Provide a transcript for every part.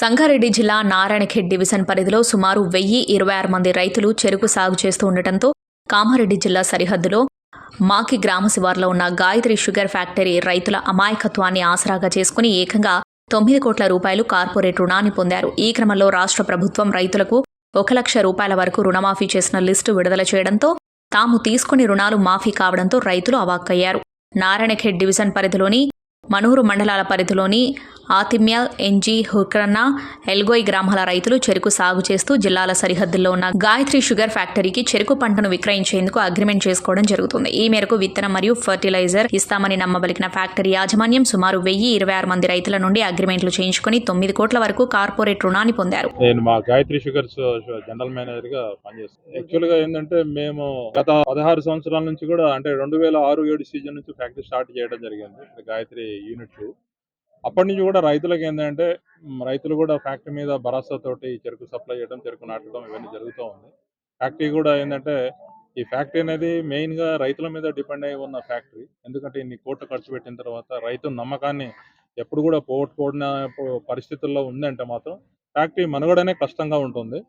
సంగారెడ్డి జిల్లా నారాయణఖేడ్ డివిజన్ పరిధిలో సుమారు వెయ్యి ఇరవై ఆరు మంది రైతులు చెరుకు సాగు చేస్తూ ఉండటంతో కామారెడ్డి జిల్లా సరిహద్దులో మాకి గ్రామ శివార్లో ఉన్న గాయత్రి షుగర్ ఫ్యాక్టరీ రైతుల అమాయకత్వాన్ని ఆసరాగా చేసుకుని ఏకంగా తొమ్మిది కోట్ల రూపాయలు కార్పొరేట్ రుణాన్ని పొందారు. ఈ క్రమంలో రాష్ట్ర ప్రభుత్వం రైతులకు ఒక లక్ష రూపాయల వరకు రుణమాఫీ చేసిన లిస్టు విడుదల చేయడంతో తాము తీసుకుని రుణాలు మాఫీ కావడంతో రైతులు అవాక్కయ్యారు. నారాయణఖేడ్ డివిజన్ పరిధిలోని మనూరు మండలాల పరిధిలోని ఆతిమ్య ఎన్జీ హుక్రన్న ఎల్గోయ్ గ్రామాల రైతులు చెరుకు సాగు చేస్తూ జిల్లాల సరిహద్దుల్లో ఉన్న గాయత్రి షుగర్ ఫ్యాక్టరీకి చెరుకు పంటను విక్రయించేందుకు అగ్రిమెంట్ చేసుకోవడం జరుగుతుంది. ఈ మేరకు విత్తనం మరియు ఫర్టిలైజర్ ఇస్తామని నమ్మబలికిన ఫ్యాక్టరీ యాజమాన్యం సుమారు వెయ్యి ఇరవై ఆరు మంది రైతుల నుండి అగ్రిమెంట్లు చేయించుకుని తొమ్మిది కోట్ల వరకు కార్పొరేట్ రుణాన్ని పొందారు. నేను మా గాయత్రి షుగర్స్ జనరల్ మేనేజర్గా పనిచేస్తాను. యాక్చువల్గా ఏంటంటే మేము గత పదహారు సంవత్సరాల నుంచి కూడా అంటే రెండు వేల ఆరు ఏడు సీజన్ నుంచి ఫ్యాక్టరీ స్టార్ట్ చేయడం జరిగింది. గాయత్రి యూనిట్ అప్పటి నుంచి కూడా రైతులకు ఏంటంటే రైతులు కూడా ఫ్యాక్టరీ మీద భరోసా తోటి చెరుకు సప్లై చేయడం చెరుకు నాటడం ఇవన్నీ జరుగుతూ ఉంది. ఫ్యాక్టరీ కూడా ఏంటంటే ఈ ఫ్యాక్టరీ అనేది మెయిన్గా రైతుల మీద డిపెండ్ అయి ఉన్న ఫ్యాక్టరీ. ఎందుకంటే ఇన్ని కోట్లు ఖర్చు పెట్టిన తర్వాత రైతు నమ్మకాన్ని ఎప్పుడు కూడా పోగొట్టుకోడిన పరిస్థితుల్లో ఉందంటే మాత్రం ఫ్యాక్టరీ మనుగడనే కష్టంగా ఉంటుంది.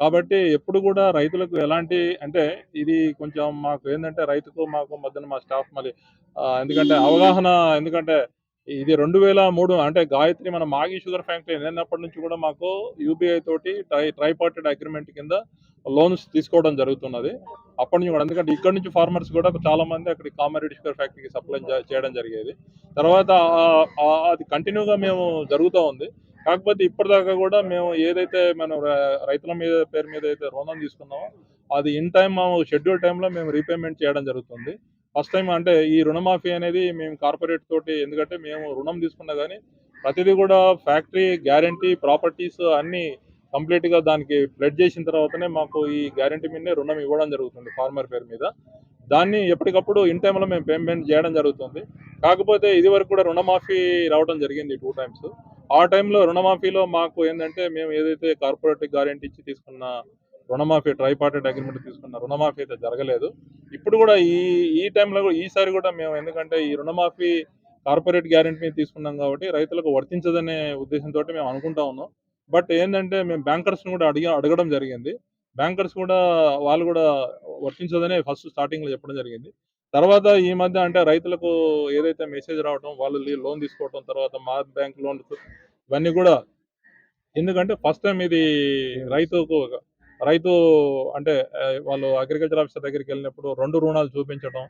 కాబట్టి ఎప్పుడు కూడా రైతులకు ఎలాంటి అంటే ఇది కొంచెం మాకు ఏంటంటే రైతుకు మాకు మధ్యన మా స్టాఫ్ మళ్ళీ ఎందుకంటే అవగాహన ఎందుకంటే ఇది రెండు వేల మూడు అంటే గాయత్రి మన మాగి షుగర్ ఫ్యాక్టరీ నిన్నప్పటి నుంచి కూడా మాకు యూబీఐ తోటి ట్రై ట్రైపార్టెడ్ అగ్రిమెంట్ కింద లోన్స్ తీసుకోవడం జరుగుతున్నది. అప్పటి నుంచి కూడా ఎందుకంటే ఇక్కడ నుంచి ఫార్మర్స్ కూడా చాలా మంది అక్కడ కామారెడ్డి షుగర్ ఫ్యాక్టరీకి సప్లై చేయడం జరిగేది. తర్వాత అది కంటిన్యూగా మేము జరుగుతూ ఉంది. కాకపోతే ఇప్పటిదాకా కూడా మేము ఏదైతే మనం రైతుల మీద పేరు మీద అయితే రుణం తీసుకున్నామో అది ఇన్ టైం షెడ్యూల్ టైంలో మేము రీపేమెంట్ చేయడం జరుగుతుంది. ఫస్ట్ టైం అంటే ఈ రుణమాఫీ అనేది మేము కార్పొరేట్ తోటి ఎందుకంటే మేము రుణం తీసుకున్నా కానీ ప్రతిదీ కూడా ఫ్యాక్టరీ గ్యారంటీ ప్రాపర్టీస్ అన్ని కంప్లీట్గా దానికి ప్లెడ్ చేసిన తర్వాతనే మాకు ఈ గ్యారంటీ మీదనే రుణం ఇవ్వడం జరుగుతుంది ఫార్మర్ పేరు మీద. దాన్ని ఎప్పటికప్పుడు ఇన్ టైంలో మేము పేమెంట్ చేయడం జరుగుతుంది. కాకపోతే ఇది వరకు కూడా రుణమాఫీ రావడం జరిగింది టూ టైమ్స్. ఆ టైంలో రుణమాఫీలో మాకు ఏంటంటే మేము ఏదైతే కార్పొరేట్ గ్యారంటీ ఇచ్చి తీసుకున్న రుణమాఫీ ట్రైపార్టెడ్ అగ్రిమెంట్ తీసుకున్న రుణమాఫీ అయితే జరగలేదు. ఇప్పుడు కూడా ఈ ఈ టైంలో కూడా ఈసారి కూడా మేము ఎందుకంటే ఈ రుణమాఫీ కార్పొరేట్ గ్యారెంటీ మీద తీసుకున్నాం కాబట్టి రైతులకు వర్తించదనే ఉద్దేశంతో మేము అనుకుంటా ఉన్నాం. బట్ ఏంటంటే మేము బ్యాంకర్స్ కూడా అడిగి అడగడం జరిగింది. బ్యాంకర్స్ కూడా వాళ్ళు కూడా వర్తించదనే ఫస్ట్ స్టార్టింగ్లో చెప్పడం జరిగింది. తర్వాత ఈ మధ్య అంటే రైతులకు ఏదైతే మెసేజ్ రావడం వాళ్ళు లోన్ తీసుకోవడం తర్వాత మా బ్యాంక్ లోన్ ఇవన్నీ కూడా ఎందుకంటే ఫస్ట్ టైం ఇది రైతుకు రైతు అంటే వాళ్ళు అగ్రికల్చర్ ఆఫీసర్ దగ్గరికి వెళ్ళినప్పుడు రెండు రుణాలు చూపించడం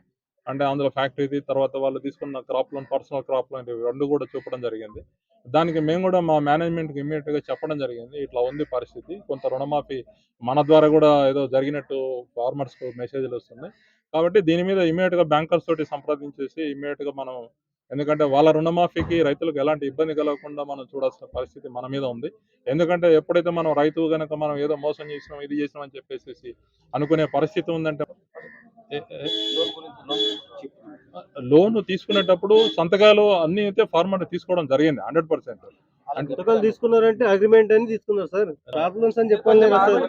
అంటే అందులో ఫ్యాక్టరీది తర్వాత వాళ్ళు తీసుకున్న crop loan personal crop loan రెండు కూడా చూపడం జరిగింది. దానికి మేము కూడా మా మేనేజ్మెంట్కి గా చెప్పడం జరిగింది. ఇట్లా ఉంది పరిస్థితి. కొంత రుణమాఫీ మన ద్వారా కూడా ఏదో జరిగినట్టు ఫార్మర్స్కు మెసేజ్లు వస్తున్నాయి. కాబట్టి దీని మీద ఇమ్మీడియట్గా బ్యాంకర్స్ తోటి సంప్రదించేసి ఇమ్మీడియట్గా మనం ఎందుకంటే వాళ్ళ రుణమాఫీకి రైతులకు ఎలాంటి ఇబ్బంది కలగకుండా మనం చూడాల్సిన పరిస్థితి మన మీద ఉంది. ఎందుకంటే ఎప్పుడైతే మనం రైతు కనుక మనం ఏదో మోసం చేసినాం ఇది చేసినాం అని చెప్పేసి అనుకునే పరిస్థితి ఉందంటే లోన్ తీసుకునేటప్పుడు సంతకాలు అన్ని అయితే ఫార్మర్ తీసుకోవడం జరిగింది హండ్రెడ్ పర్సెంట్. అంటే పుస్తకాలు తీసుకున్నారంటే అగ్రిమెంట్ అని తీసుకున్నారు సార్. ప్రాబ్లమ్స్ అని చెప్పాలి కదా సార్.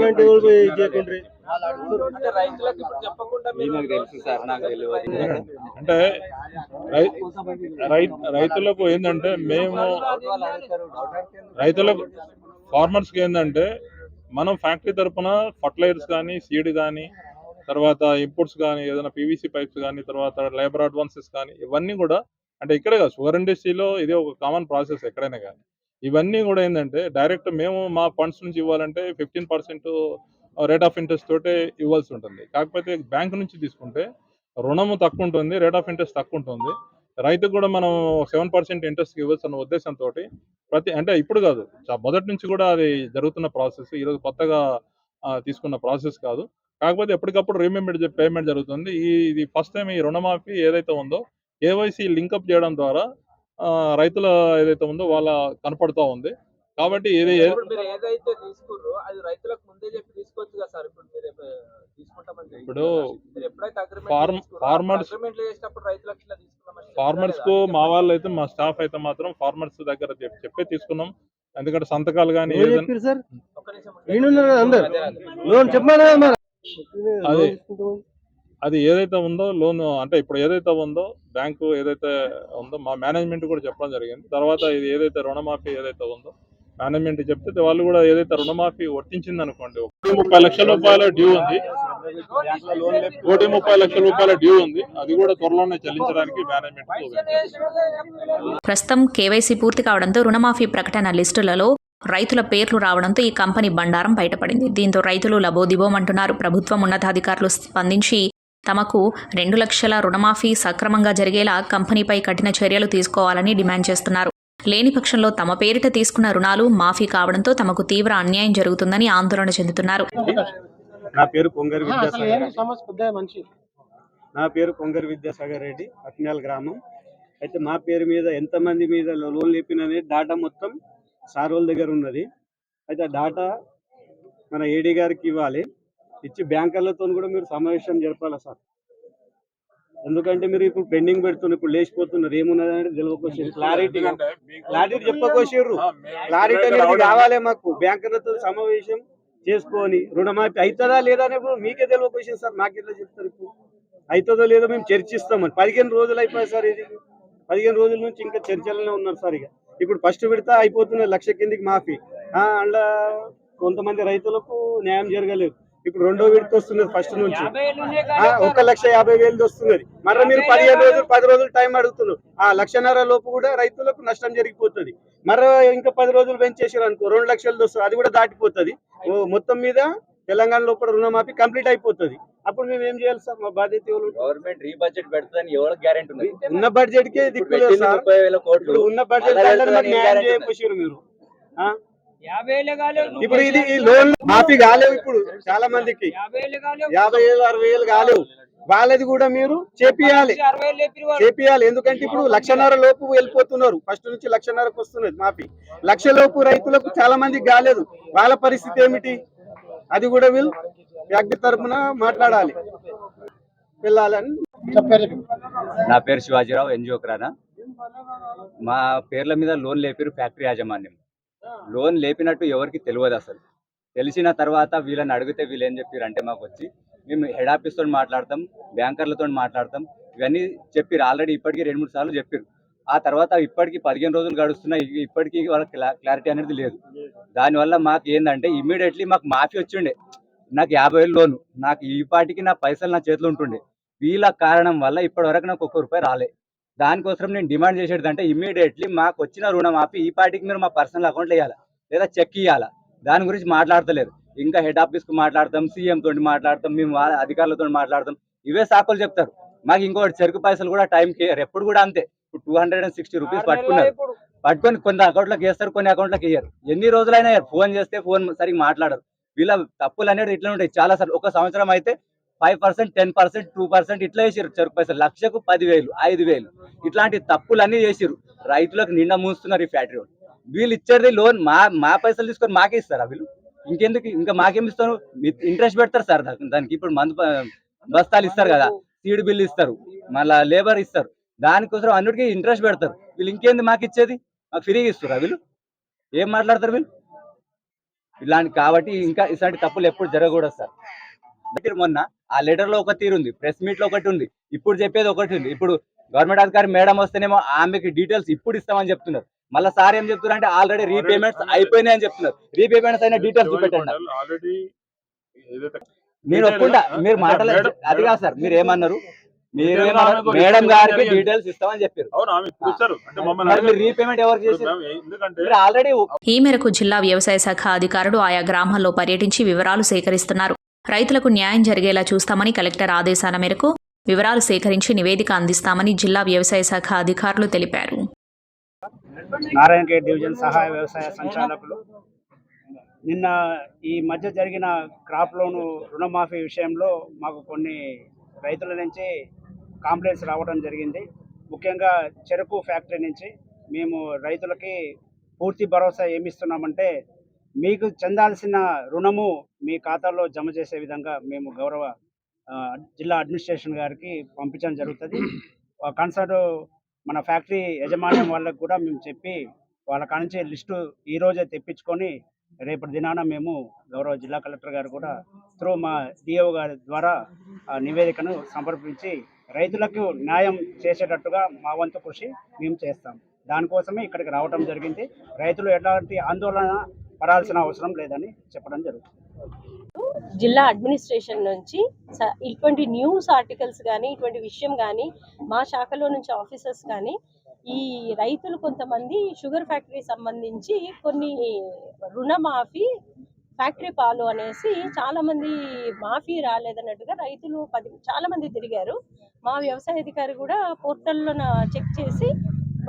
అంటే ఎవరు చేయకుండ్రి అంటే రైతులకు ఇప్పుడు చెప్పకుండా మీరు తెలుసు సార్ నాకు తెలియదు. అంటే రై- రై- రైతులకు ఏంటంటే మేము రైతులకు ఫార్మర్స్కి ఏంటంటే మనం ఫ్యాక్టరీ తరపున ఫర్టిలైజర్స్ కానీ సీడ్ కానీ తర్వాత ఇంపుట్స్ కానీ ఏదైనా పీవీసీ పైప్స్ కానీ తర్వాత లేబర్ అడ్వాన్సెస్ కానీ ఇవన్నీ కూడా అంటే ఇక్కడే కాదు షుగర్ ఇండస్ట్రీలో ఇది ఒక కామన్ ప్రాసెస్ ఎక్కడైనా కానీ ఇవన్నీ కూడా ఏంటంటే డైరెక్ట్ మేము మా ఫండ్స్ నుంచి ఇవ్వాలంటే fifteen percent rate of interest తోటే ఇవ్వాల్సి ఉంటుంది. కాకపోతే బ్యాంక్ నుంచి తీసుకుంటే రుణము తక్కువ ఉంటుంది రేట్ ఆఫ్ ఇంట్రెస్ట్ తక్కువ ఉంటుంది. రైతుకు కూడా మనం సెవెన్ పర్సెంట్ ఇంట్రెస్ట్ ఇవ్వచ్చు అన్న ఉద్దేశంతో ప్రతి అంటే ఇప్పుడు కాదు మొదటి నుంచి కూడా అది జరుగుతున్న ప్రాసెస్ ఈరోజు కొత్తగా తీసుకున్న ప్రాసెస్ కాదు. కాకపోతే ఎప్పటికప్పుడు రీపేమెంట్ పేమెంట్ జరుగుతుంది. ఈ ఇది ఫస్ట్ టైం ఈ రుణమాఫీ ఏదైతే ఉందో కేవైసీ లింకప్ చేయడం ద్వారా రైతుల ఏదైతే ఉందో వాళ్ళ కనపడుతూ ఉంది. కాబట్టి ఇది ఏ- ఇప్పుడు మీరు ఏదైతే తీసుకుర్రో అది రైతులకు ముందే చెప్పి తీసుకోవచ్చు కదా సార్. ఇప్పుడు మీరు తీసుకుంటామని. ఇప్పుడు ఫార్మర్స్- రైతులకు ఫార్మర్స్కు? మా వాళ్ళు అయితే మా స్టాఫ్ అయితే మాత్రం ఫార్మర్స్ దగ్గర చెప్- చెప్పే తీసుకున్నాం. ఎందుకంటే సంతకాలు కానీ అదే, అదే. ఏదైతే ఉందో లోన్ అంటే ఇప్పుడు ఏదైతే ఉందో బ్యాంకు ఏదైతే ఉందో మా మేనేజ్మెంట్ కూడా చెప్పడం జరిగింది. తర్వాత ఇది ఏదైతే రుణమాఫీ ఏదైతే ఉందో మేనేజ్మెంట్ చెప్తే వాళ్ళు కూడా ఏదైతే రుణమాఫీ వర్తించింది అనుకోండి ముప్పై లక్షల రూపాయల డ్యూ ఉంది. కోటి ముప్పై లక్షల రూపాయల డ్యూ ఉంది. అది కూడా త్వరలోనే చెల్లించడానికి మేనేజ్మెంట్ ప్రస్తుతం కేవైసీ పూర్తి కావడంతో రుణమాఫీ ప్రకటన లిస్టులలో రైతుల పేర్లు రావడంతో ఈ కంపెనీ బండారం బయటపడింది. దీంతో రైతులు లబోదిబోమంటున్నారు. ప్రభుత్వం ఉన్నతాధికారులు స్పందించి తమకు రెండు లక్షల రుణమాఫీ సక్రమంగా జరిగేలా కంపెనీపై కఠిన చర్యలు తీసుకోవాలని డిమాండ్ చేస్తున్నారు. లేని పక్షంలో తమ పేరిట తీసుకున్న రుణాలు మాఫీ కావడంతో తమకు తీవ్ర అన్యాయం జరుగుతుందని ఆందోళన చెందుతున్నారు. నా పేరు పొంగరి విద్యాసాగర్ మనిషి. నా పేరు పొంగరి విద్యాసాగర్ రెడ్డి అక్నాల్ గ్రామం. అయితే మా పేరు మీద ఎంతమంది మీద లోన్ లేపిననే డాటా మొత్తం సార్ వాళ్ళ దగ్గర ఉన్నది. అయితే ఆ డాటా మన ఏడీ గారికి ఇవ్వాలి. ఇచ్చి బ్యాంకర్లతో కూడా మీరు సమావేశం జరపాలి సార్? ఎందుకంటే మీరు ఇప్పుడు పెండింగ్ పెడుతున్నారు ఇప్పుడు లేచిపోతున్నారు. ఏమున్నది అనేది తెలియకొచ్చారు క్లారిటీ క్లారిటీ చెప్పకొచ్చారు క్లారిటీ అనేది కావాలి మాకు. బ్యాంకర్లతో సమావేశం చేసుకొని రుణమాఫీ అవుతుందా లేదా అని మీకే తెలియ క్వశ్చన్ సార్ మాకెట్లా చెప్తారు ఇప్పుడు? అవుతుందో లేదో మేము చర్చిస్తామని పదిహేను రోజులు అయిపోయాయి సార్ ఇది. పదిహేను రోజుల నుంచి ఇంకా చర్చలనే ఉన్నారు సార్ ఇక. ఇప్పుడు ఫస్ట్ విడత అయిపోతున్నది లక్ష కిందికి మాఫీ. అండ్ అందులో కొంతమంది రైతులకు న్యాయం జరగలేదు. ఇప్పుడు రెండో విడత వస్తున్నది ఫస్ట్ నుంచి. ఒక లక్ష యాభై వేలు వస్తున్నది. మరి మీరు పదిహేను రోజులు పది రోజులు టైం అడుగుతున్నారు. ఆ లక్షన్నర లోపు కూడా రైతులకు నష్టం జరిగిపోతుంది. మరి ఇంకా పది రోజులు పెంచేసారు అనుకో రెండు లక్షలు వస్తుంది అది కూడా దాటిపోతుంది. మొత్తం మీద తెలంగాణ లోపల రుణమాఫీ కంప్లీట్ అయిపోతుంది. అప్పుడు మేము ఏం చేయాలి సార్? మా బాధ్యత ఎవరు గవర్నమెంట్ రీబడ్జెట్ పెడుతుందని ఎవరికి గ్యారెంటీ ఉంది ఉన్న బడ్జెట్ కే దిక్కులేదు సార్. ఉన్న బడ్జెట్ న్యాయం చేయకపోయారు మీరు. ఆ? ఇప్పుడు ఇది ఈ లోన్ మాఫీ కాలేవు ఇప్పుడు చాలా మందికి. యాభై వేలు అరవై వేలు కాలేవు. వాళ్ళది కూడా మీరు చేపియాలి. చేపియాలి. ఎందుకంటే ఇప్పుడు లక్షన్నర లోపు వెళ్ళిపోతున్నారు. ఫస్ట్ నుంచి లక్షన్నరకు వస్తున్నది మాఫీ. లక్ష లోపు రైతులకు చాలా మందికి కాలేదు. వాళ్ళ పరిస్థితి ఏమిటి? అది కూడా వీళ్ళు ఫ్యాక్టరీ తరఫున మాట్లాడాలి. వెళ్ళాలని నా పేరు శివాజీరావు ఎన్జిఓ క్రానా మా పేర్ల మీద లోన్ లేపారు ఫ్యాక్టరీ యాజమాన్యం. లోన్ లేపినట్టు ఎవరికి తెలియదు అసలు. తెలిసిన తర్వాత వీళ్ళని అడిగితే వీళ్ళు ఏం చెప్పారు అంటే మాకు వచ్చి మేము హెడ్ ఆఫీస్తో మాట్లాడతాం బ్యాంకర్లతో మాట్లాడతాం ఇవన్నీ చెప్పారు ఆల్రెడీ ఇప్పటికీ రెండు మూడు సార్లు చెప్పారు ఆ తర్వాత ఇప్పటికి పదిహేను రోజులు గడుస్తున్నాయి ఇప్పటికీ వాళ్ళకి క్లా- క్లారిటీ అనేది లేదు. దానివల్ల మాకు ఏంటంటే ఇమ్మీడియట్లీ మాకు మాఫీ వచ్చిండే. నాకు యాభై వేలు లోను నాకు ఈ పాటికి నా పైసలు నా చేతిలో ఉంటుండే. వీళ్ళ కారణం వల్ల ఇప్పటి వరకు నాకు ఒక్క రూపాయి రాలే. దానికోసం నేను డిమాండ్ చేసేది అంటే ఇమ్మీడియట్లీ మాకు వచ్చిన రుణమాఫీ ఈ పాటికి మీరు మా పర్సనల్ అకౌంట్లో వేయాలి లేదా చెక్ ఇవ్వాలా దాని గురించి మాట్లాడతలేరు. ఇంకా హెడ్ ఆఫీస్కి మాట్లాడతాం సీఎం తోటి మాట్లాడతాం మేము వాళ్ళ అధికారులతో మాట్లాడతాం. ఇవే సాకులు చెప్తారు. మాకు ఇంకోటి చెరుకు పైసలు కూడా టైంకి ఎప్పుడు కూడా అంతే. ఇప్పుడు two hundred and sixty rupees పట్టుకున్నారు. పట్టుకొని కొన్ని అకౌంట్లకు వేస్తారు కొన్ని అకౌంట్లకు వేయరు. ఎన్ని రోజులైనా ఫోన్ చేస్తే ఫోన్ సరిగ్గా మాట్లాడరు. వీళ్ళ తప్పులు అనేది ఇట్లా ఉంటాయి. చాలా సార్లు ఒక సంవత్సరం అయితే five percent ten percent two percent ఇట్లా వేసారు చెరుకు పైసలు లక్షకు పదివేలు ఐదు వేలు. ఇట్లాంటి తప్పులన్నీ చేసిరు రైతులకు నిండా మూస్తున్నారు ఈ ఫ్యాక్టరీ వాళ్ళు. వీళ్ళు ఇచ్చేది లోన్ మా మా పైసలు తీసుకొని మాకే ఇస్తారా వీళ్ళు? ఇంకెందుకు? ఇంకా మాకేం ఇస్తారు? ఇంట్రెస్ట్ పెడతారు సార్ దానికి. దానికి ఇప్పుడు మందు బస్తాలు ఇస్తారు కదా. సీడ్ బిల్ ఇస్తారు. మళ్ళా లేబర్ ఇస్తారు. దానికోసం అన్నిటికీ ఇంట్రెస్ట్ పెడతారు. వీళ్ళు ఇంకేంది మాకు ఇచ్చేది? మాకు ఫ్రీగా ఇస్తారా వీళ్ళు? ఏం మాట్లాడతారు వీళ్ళు? ఇలాంటి కాబట్టి ఇంకా ఇలాంటి తప్పులు ఎప్పుడు జరగకూడదు సార్. మొన్న ఆ లెటర్లో ఒక తీరు ఉంది ప్రెస్ మీట్లో ఒకటి ఉంది ఇప్పుడు చెప్పేది ఒకటి ఉంది. ఇప్పుడు గవర్నమెంట్ అధికారి మేడం వస్తేనేమో ఆమెకి డీటెయిల్స్ ఇప్పుడు ఇస్తామని చెప్తున్నారు. మళ్ళీ సార్ ఏం చెప్తున్నారు అంటే ఆల్రెడీ రీపేమెంట్స్ అయిపోయినాయి అని చెప్తున్నారు. రీపేమెంట్స్ అయిన డీటెయిల్స్ చూపెట్టండి నాకు. ఆల్రెడీ ఏదైతే నేను ఒప్పుకుంటా? మీరు మాటలు మేడం- అది కాదు సార్ మీరు ఏమన్నారు? మీరు మేడం గారికి. డీటెయిల్స్ ఇస్తామని చెప్పారు. మరి మీరు. రీపేమెంట్ ఎవరు మీరు ఆల్రెడీ ఈ మేరకు జిల్లా వ్యవసాయ శాఖ అధికారులు ఆయా గ్రామాల్లో పర్యటించి వివరాలు సేకరిస్తున్నారు. రైతులకు న్యాయం జరిగేలా చూస్తామని కలెక్టర్ ఆదేశాల మేరకు వివరాలు సేకరించి నివేదిక అందిస్తామని జిల్లా వ్యవసాయ శాఖ అధికారులు తెలిపారు. నారాయణఖేడ్ డివిజన్ సహాయ వ్యవసాయ సంచాలకులు నిన్న ఈ మధ్య జరిగిన క్రాప్ లోను రుణమాఫీ విషయంలో మాకు కొన్ని రైతుల నుంచి కాంప్లైంట్స్ రావడం జరిగింది. ముఖ్యంగా చెరుకు ఫ్యాక్టరీ నుంచి మేము రైతులకి పూర్తి భరోసా ఏమిస్తున్నామంటే మీకు చెందాల్సిన రుణము మీ ఖాతాలో జమ చేసే విధంగా మేము గౌరవ జిల్లా అడ్మినిస్ట్రేషన్ గారికి పంపించడం జరుగుతుంది. కన్సర్ట్ మన ఫ్యాక్టరీ యజమాన్యం వాళ్ళకు కూడా మేము చెప్పి వాళ్ళ కానించి లిస్టు ఈ రోజే తెప్పించుకొని రేపటి దినాన మేము గౌరవ జిల్లా కలెక్టర్ గారు కూడా త్రూ మా డిఓ గారి ద్వారా ఆ నివేదికను సమర్పించి రైతులకు న్యాయం చేసేటట్టుగా మా వంతు కృషి మేము చేస్తాం. దానికోసమే ఇక్కడికి రావటం జరిగింది. రైతులు ఎలాంటి ఆందోళన పడాల్సిన అవసరం లేదని చెప్పడం జరుగుతుంది. జిల్లా అడ్మినిస్ట్రేషన్ నుంచి ఇటువంటి న్యూస్ ఆర్టికల్స్ కానీ ఇటువంటి విషయం కానీ మా శాఖలో నుంచి ఆఫీసర్స్ కానీ ఈ రైతులు కొంతమంది షుగర్ ఫ్యాక్టరీ సంబంధించి కొన్ని రుణమాఫీ ఫ్యాక్టరీ పాలు అనేసి చాలామంది మాఫీ రాలేదన్నట్టుగా రైతులు పది చాలామంది తిరిగారు. మా వ్యవసాయ అధికారి కూడా పోర్టల్లో చెక్ చేసి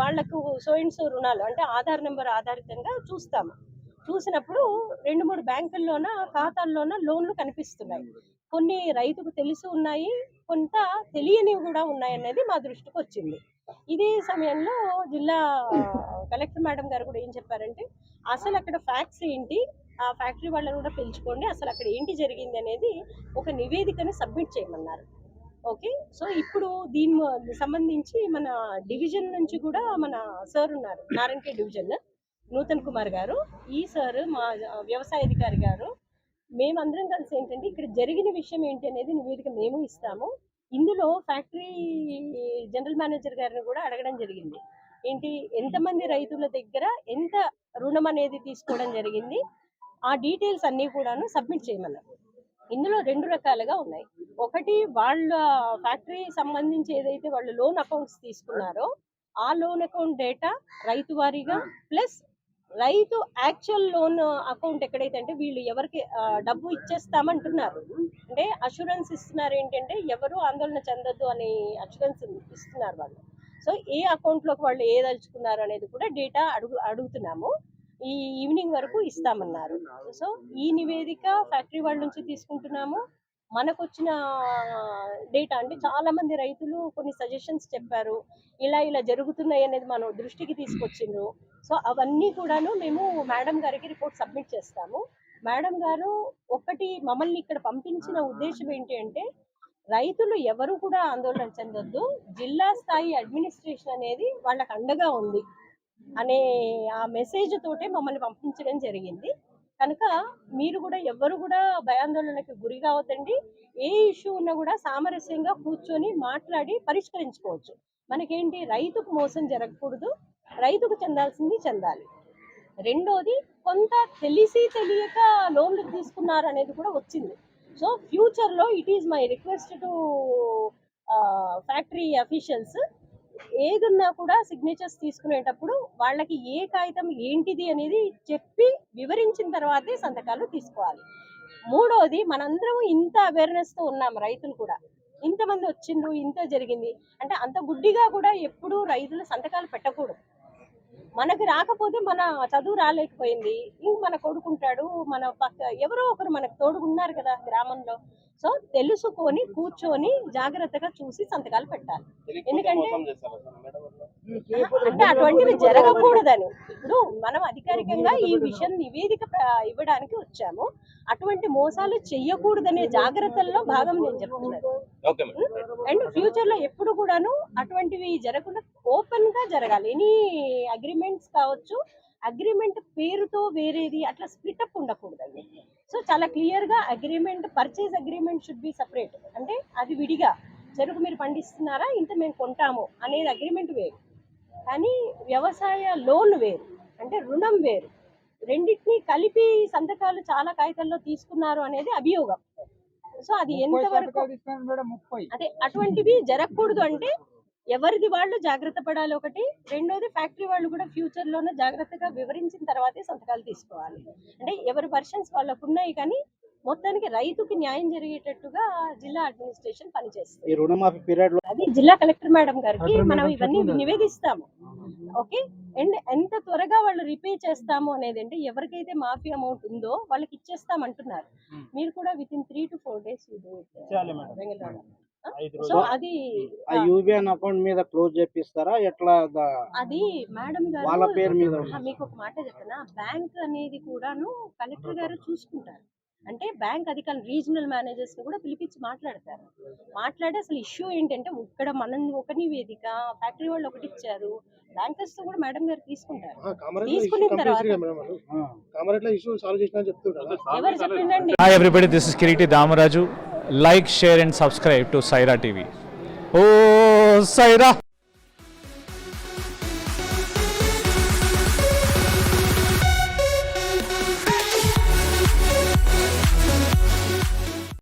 వాళ్ళకు సో సో రుణాలు అంటే ఆధార్ నెంబర్ ఆధారితంగా చూస్తాము. చూసినప్పుడు రెండు మూడు బ్యాంకుల్లోన ఖాతాల్లోన లోన్లు కనిపిస్తున్నాయి. కొన్ని రైతుకు తెలిసి ఉన్నాయి కొంత తెలియనివి కూడా ఉన్నాయి అనేది మా దృష్టికి వచ్చింది. ఇదే సమయంలో జిల్లా కలెక్టర్ మేడం గారు కూడా ఏం చెప్పారంటే అసలు అక్కడ ఫ్యాక్ట్స్ ఏంటి? ఆ ఫ్యాక్టరీ వాళ్ళని కూడా పిలుచుకోండి. అసలు అక్కడ ఏంటి జరిగింది? అనేది ఒక నివేదికని సబ్మిట్ చేయమన్నారు. ఓకే? సో ఇప్పుడు దీని సంబంధించి మన డివిజన్ నుంచి కూడా మన సార్ ఉన్నారు. నారాయణకే డివిజన్. నూతన్ కుమార్ గారు ఈ సార్ మా వ్యవసాయ అధికారి గారు. మేమందరం కలిసి ఏంటంటే ఇక్కడ జరిగిన విషయం ఏంటి అనేది నివేదిక మేము ఇస్తాము. ఇందులో ఫ్యాక్టరీ జనరల్ మేనేజర్ గారిని కూడా అడగడం జరిగింది. ఏంటి ఎంతమంది రైతుల దగ్గర ఎంత రుణం అనేది తీసుకోవడం జరిగింది? ఆ డీటెయిల్స్ అన్నీ కూడాను సబ్మిట్ చేయమన్నారు. ఇందులో రెండు రకాలుగా ఉన్నాయి. ఒకటి వాళ్ళ ఫ్యాక్టరీ సంబంధించి ఏదైతే వాళ్ళు లోన్ అకౌంట్స్ తీసుకున్నారో ఆ లోన్ అకౌంట్ డేటా రైతు వారీగా ప్లస్ రైతు యాక్చువల్ లోన్ అకౌంట్ ఎక్కడైతే అంటే వీళ్ళు ఎవరికి డబ్బు ఇచ్చేస్తామంటున్నారు. అంటే అష్యూరెన్స్ ఇస్తున్నారు ఏంటంటే ఎవరు ఆందోళన చెందొద్దు అని అష్యూరెన్స్ ఇస్తున్నారు వాళ్ళు. సో ఏ అకౌంట్లోకి వాళ్ళు ఏదలుచుకున్నారు అనేది కూడా డేటా అడుగు అడుగుతున్నాము. ఈ ఈవినింగ్ వరకు ఇస్తామన్నారు. సో ఈ నివేదిక ఫ్యాక్టరీ వాళ్ళ నుంచి తీసుకుంటున్నాము. మనకు వచ్చిన డేటా అంటే చాలా మంది రైతులు కొన్ని సజెషన్స్ చెప్పారు. ఇలా ఇలా జరుగుతున్నాయి అనేది మన దృష్టికి తీసుకొచ్చిండ్రు. సో అవన్నీ కూడాను మేము మేడం గారికి రిపోర్ట్ సబ్మిట్ చేస్తాము. మేడం గారు ఒకటి మమ్మల్ని ఇక్కడ పంపించిన ఉద్దేశం ఏంటి అంటే రైతులు ఎవరు కూడా ఆందోళన చెందొద్దు. జిల్లా స్థాయి అడ్మినిస్ట్రేషన్ అనేది వాళ్ళకి అండగా ఉంది అనే ఆ మెసేజ్ తోటే మమ్మల్ని పంపించడం జరిగింది. కనుక మీరు కూడా ఎవ్వరు కూడా భయాందోళనకి గురి కావద్దండి. ఏ ఇష్యూ ఉన్నా కూడా సామరస్యంగా కూర్చొని మాట్లాడి పరిష్కరించుకోవచ్చు. మనకేంటి? రైతుకు మోసం జరగకూడదు. రైతుకు చెందాల్సింది చెందాలి. రెండోది కొంత తెలిసి తెలియక లోన్లు తీసుకున్నారు అనేది కూడా వచ్చింది. సో ఫ్యూచర్లో it is my request to factory officials ఏదున్నా కూడా సిగ్నేచర్స్ తీసుకునేటప్పుడు వాళ్ళకి ఏ కాగితం ఏంటిది అనేది చెప్పి వివరించిన తర్వాతే సంతకాలు తీసుకోవాలి. మూడోది మనందరం ఇంత అవేర్నెస్తో ఉన్నాం రైతులు కూడా. ఇంతమంది వచ్చిండ్రు ఇంత జరిగింది. అంటే అంత గుడ్డిగా కూడా ఎప్పుడూ రైతులు సంతకాలు పెట్టకూడదు. మనకి రాకపోతే మన చదువు రాలేకపోయింది. ఇంక మన కొడుకుంటాడు మన పక్క ఎవరో ఒకరు మనకు తోడుగున్నారు కదా గ్రామంలో. సో తెలుసుకొని కూర్చొని జాగ్రత్తగా చూసి సంతకాలు పెట్టాలి. ఎందుకంటే అంటే అటువంటివి జరగకూడదని. ఇప్పుడు మనం అధికారికంగా ఈ విషయం నివేదిక ఇవ్వడానికి వచ్చాము. అటువంటి మోసాలు చెయ్యకూడదనే జాగ్రత్తల్లో భాగం నేను చెప్తున్నాను. అండ్ ఫ్యూచర్లో ఎప్పుడు కూడాను అటువంటివి జరగకుండా ఓపెన్గా జరగాలి. ఎనీ అగ్రిమెంట్స్ కావచ్చు అగ్రిమెంట్ పేరుతో వేరేది అట్లా స్ప్లిట్ అప్ ఉండకూడదండి. సో చాలా క్లియర్గా agreement purchase agreement should be separate. అంటే అది విడిగా చెరుకు మీరు పండిస్తున్నారా ఇంత మేము కొంటాము అనేది అగ్రిమెంట్ వేరు. కానీ వ్యవసాయ లోన్ వేరు అంటే రుణం వేరు. రెండింటిని కలిపి సంతకాలు చాలా కాగితాల్లో తీసుకున్నారు అనేది అభియోగం. సో అది ఎంతవరకు అదే అటువంటివి జరగకూడదు అంటే ఎవరిది వాళ్ళు జాగ్రత్త పడాలి ఒకటి రెండోది ఫ్యాక్టరీ వాళ్ళు కూడా ఫ్యూచర్లోనే జాగ్రత్తగా వివరించిన తర్వాతే సంతకాలు తీసుకోవాలి. అంటే ఎవరి వర్షన్స్ వాళ్ళకు ఉన్నాయి కానీ మొత్తానికి రైతుకి న్యాయం జరిగేటట్టుగా జిల్లా అడ్మినిస్ట్రేషన్ పనిచేస్తుంది. ఈ రుణమాఫీ పీరియడ్లో అది జిల్లా కలెక్టర్ మేడం గారికి మనం ఇవన్నీ నివేదిస్తాము. ఓకే? అండ్ ఎంత త్వరగా వాళ్ళు రిపే చేస్తాము అనేది అంటే ఎవరికైతే మాఫీ అమౌంట్ ఉందో వాళ్ళకి ఇచ్చేస్తాం అంటున్నారు. మీరు కూడా within three to four days. So అది ఆ యూబిఎన్ అకౌంట్ మీద క్లోజ్ చేపిస్తారా? ఎట్లా అది మేడం వాళ్ళ గారు పేరు మీద మీకు ఒక మాట చెప్తానా బ్యాంక్ అనేది కూడాను కలెక్టర్ గారు చూసుకుంటారు. అంటే బ్యాంక్ అధికారులు రీజనల్ మేనేజర్స్ని కూడా పిలిపించి మాట్లాడతారు. మాట్లాడి అసలు ఇష్యూ ఏంటంటే ఇక్కడ మనం ఒక నివేదిక ఫ్యాక్టరీ వాళ్ళు ఒకటి ఇచ్చారు బ్యాంకర్స్తో కూడా మేడం గారు తీసుకుంటారు. తీసుకున్న తర్వాత- ఎవరు చెప్పిండండి? This is Kiriti Damaraju. Like, share and subscribe to Saira TV. Oh, Saira!